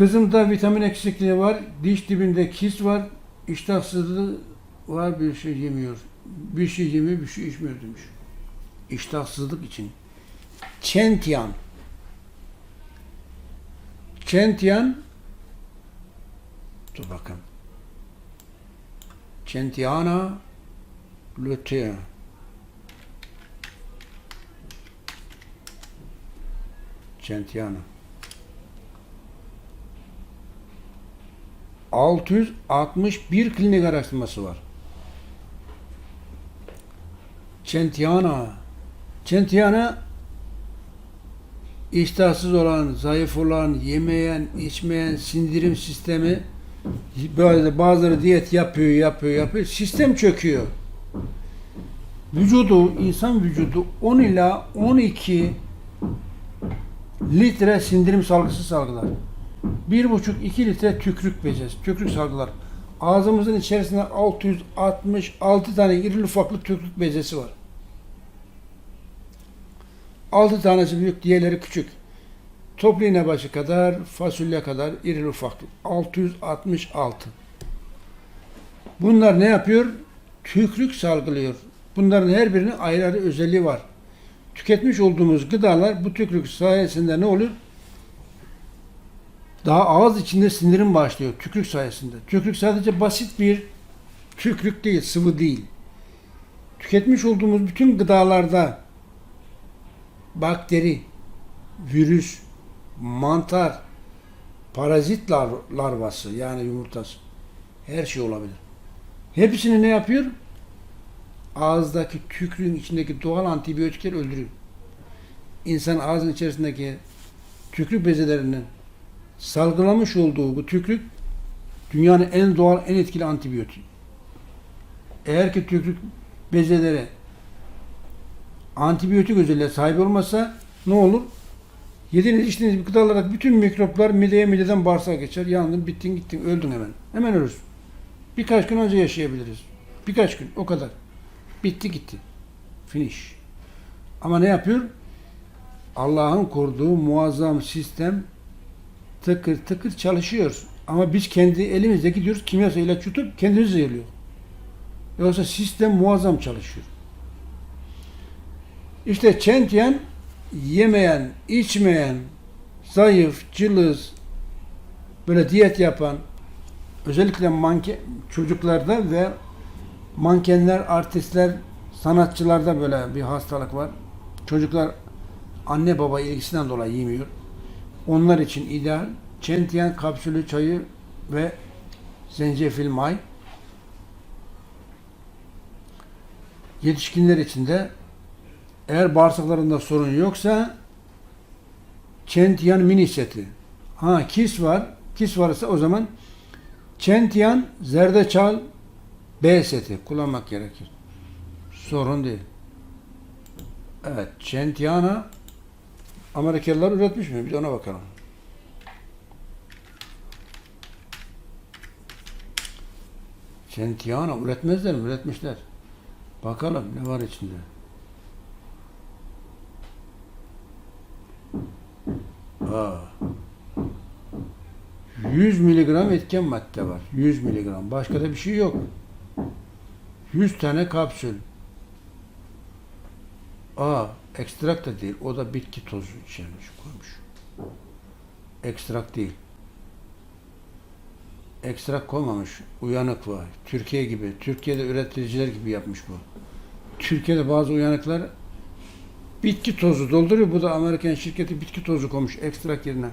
Kızımda vitamin eksikliği var. Diş dibinde kis var. İştahsızlığı var bir şey yemiyor. Bir şey yemiyor, bir şey içmiyor demiş. İştahsızlık için. Çentiyan. Çentiyan Dur bakalım. Centiana lutea. Centiana. 661 klinik araştırması var. Centiana. Centiana iştahsız olan, zayıf olan, yemeyen, içmeyen sindirim sistemi böyle bazıları diyet yapıyor, yapıyor, yapıyor. Sistem çöküyor. Vücudu, insan vücudu 10 ila 12 litre sindirim salgısı salgılar. 1,5-2 litre tükrük bezesi, tükrük salgılar. Ağzımızın içerisinde 666 tane iri ufaklı tükrük bezesi var. 6 tanesi büyük, diğerleri küçük. Toplu iğne başı kadar, fasulye kadar iri ufaklı. 666. Bunlar ne yapıyor? Tükrük salgılıyor. Bunların her birinin ayrı ayrı özelliği var. Tüketmiş olduğumuz gıdalar bu tükrük sayesinde ne olur? Daha ağız içinde sindirim başlıyor tükrük sayesinde. Tükrük sadece basit bir tükrük değil, sıvı değil. Tüketmiş olduğumuz bütün gıdalarda bakteri, virüs, mantar, parazit lar- larvası yani yumurtası her şey olabilir. Hepsini ne yapıyor? Ağızdaki tükrüğün içindeki doğal antibiyotikler öldürüyor. İnsan ağzın içerisindeki tükrük bezelerinden salgılamış olduğu bu tükrük dünyanın en doğal, en etkili antibiyotik. Eğer ki tükrük bezeleri antibiyotik özelliğe sahip olmasa ne olur? Yediğiniz içtiğiniz gıdalara bütün mikroplar mideye mideden bağırsağa geçer. Yandın, bittin, gittin, öldün hemen. Hemen ölürsün. Birkaç gün önce yaşayabiliriz. Birkaç gün, o kadar. Bitti gitti. Finish. Ama ne yapıyor? Allah'ın kurduğu muazzam sistem tıkır tıkır çalışıyor. Ama biz kendi elimizde gidiyoruz kimyasal ilaç yutup kendimiz zehirliyor. Yoksa sistem muazzam çalışıyor. İşte çentiyen yemeyen, içmeyen, zayıf, cılız, böyle diyet yapan, özellikle manke, çocuklarda ve mankenler, artistler, sanatçılarda böyle bir hastalık var. Çocuklar anne baba ilgisinden dolayı yemiyor. Onlar için ideal çentiyen kapsülü çayı ve zencefil may. Yetişkinler için de eğer bağırsaklarında sorun yoksa Çentiyan mini seti. Ha kis var. Kis varsa o zaman Çentiyan zerdeçal B seti kullanmak gerekir. Sorun değil. Evet, Çentiyana Amerikalılar üretmiş mi? Bir de ona bakalım. Çentiyana üretmezler mi? Üretmişler. Bakalım ne var içinde. Aa. 100 miligram etken madde var. 100 miligram. Başka da bir şey yok. 100 tane kapsül. Aa, ekstrak da değil. O da bitki tozu içermiş koymuş. Ekstrak değil. Ekstrak koymamış. Uyanık var. Türkiye gibi. Türkiye'de üreticiler gibi yapmış bu. Türkiye'de bazı uyanıklar bitki tozu dolduruyor. Bu da Amerikan şirketi bitki tozu koymuş ekstrak yerine.